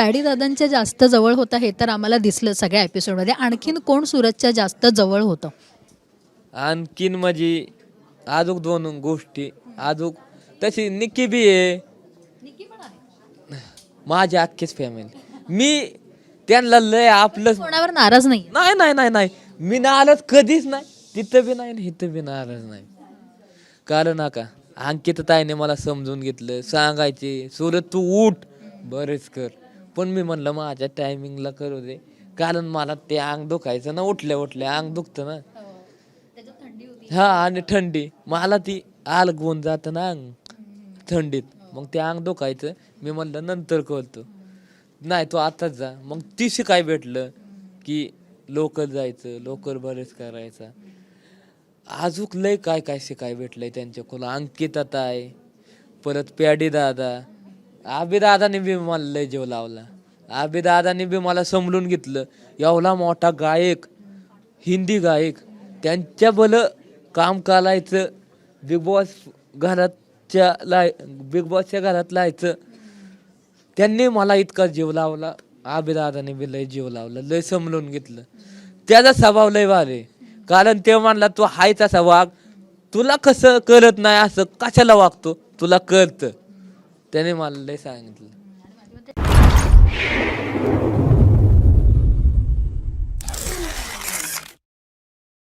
Paddy दादांच्या जास्त जवळ होता हे तर आम्हाला दिसलं सगळ्या एपिसोडमध्ये. आणखीन कोण सूरजच्या जास्त जवळ होतं? आणखीन म्हणजे अजून दोन गोष्टी अजून तशी निक्की बी आहे. माझी अख्खीच फॅमिली मी त्यांना लय आपलं कोणावर नाराज नाही नाही नाही नाही नाही. मी नाराज कधीच नाही. तिथं बी नाही इथं बी नाराज नाही. कारण नका अंकित ताईने मला समजून घेतलं सांगायचे सूरज तू उठ. बरेच कर. पण मी म्हणलं माझ्या टायमिंगला करू दे. कारण मला ते अंग दुखायचं ना उठल्या उठल्या अंग दुखतं ना. हा आणि थंडी. मला ती आल गुण जातं ना अंग. थंडीत. मग ते अंग दुखायचं. मी म्हणलं नंतर करतो. नाही तो आताच जा. मग तिशी काय भेटलं? की लोकल जायचं लोकल बरेच करायचा. अजूक लय काय काय शिकाय भेटलंय त्यांच्याकडून. अंकित आता आहे परत प्याडी दादा आबी बी मला लय जीव लावला. आबी बी मला समजून घेतलं. एवढा मोठा गायक हिंदी गायक त्यांच्या बल काम करायचं बिग बॉस घराच्या लाय बिग बॉसच्या घरात लायचं. त्यांनी मला इतका जीव लावला. आबिदादाने बी लय जीव लावला लय समजून घेतलं. त्याचा स्वभाव लय भारी कारण ते म्हणला तू हायचा स्वभाग वाग तुला कसं कळत नाही असं कशाला वागतो? तुला कळतं. त्याने मला लय सांगितलं.